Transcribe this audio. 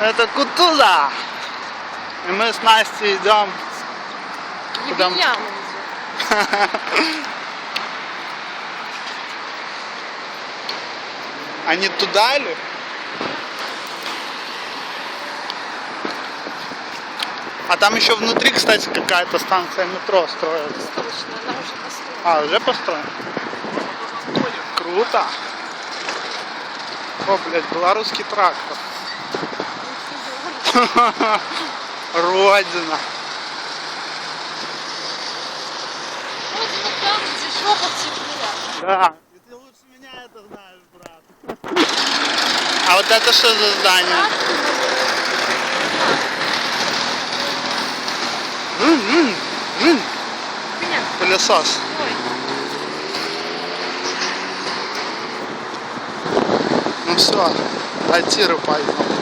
Это Кутуза. И мы с Настей идем. Куда. А не туда ли? А там еще внутри, кстати, какая-то станция метро строится. А, уже построена? Круто. О, блядь, белорусский трактор. Родина. Вот там, где жопа теплее. Да. И ты лучше меня это знаешь, брат. А вот это что за здание? Пылесос. Ну все, дайте пойдем.